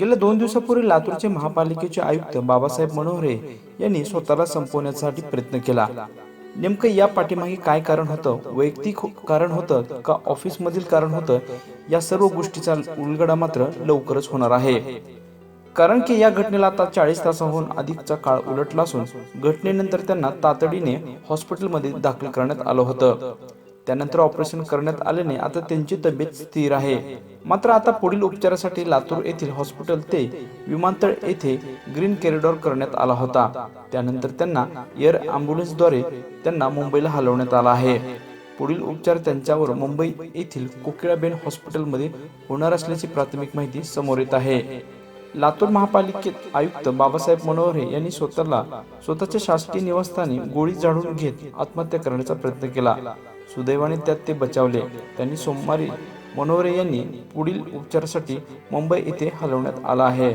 गेल्या दोन दिवसापूर्वी लातूरचे महापालिकेचे आयुक्त बाबासाहेब मनोहरे यांनी स्वतःला संपवण्यासाठी प्रयत्न केला. नेमकं या पाठीमागे काय कारण होतं वैयक्तिक हो- कारण होतं का ऑफिसमधील कारण होतं या सर्व गोष्टीचा उलगडा मात्र लवकरच होणार आहे. कारण की या घटनेला आता चाळीस तासाहून अधिकचा काळ उलटला असून घटनेनंतर त्यांना तातडीने हॉस्पिटलमध्ये दाखल करण्यात आलं होतं. त्यानंतर ऑपरेशन करण्यात आल्याने आता त्यांची तब्येत स्थिर आहे. मात्र आता पुढील उपचारासाठी लातूर येथील हॉस्पिटल ते विमानतळ येथे ग्रीन कॉरिडॉर करण्यात आला होता. त्यानंतर त्यांना एअर अँब्युलन्सद्वारे त्यांना मुंबईला हलवण्यात आला आहे. पुढील उपचार त्यांच्यावर मुंबई येथील कोकिळाबेन हॉस्पिटलमध्ये होणार असल्याची प्राथमिक माहिती समोर येत आहे. लातूर महापालिकेत आयुक्त बाबासाहेब मनोहरे यांनी स्वतःला स्वतःच्या शासकीय निवासस्थानी गोळी झाडून घेत आत्महत्या करण्याचा प्रयत्न केला. सुदैवाने त्यात ते बचावले. त्यांनी सोमवारी मनोहरे यांनी पुढील उपचारासाठी मुंबई येथे हलवण्यात आला आहे.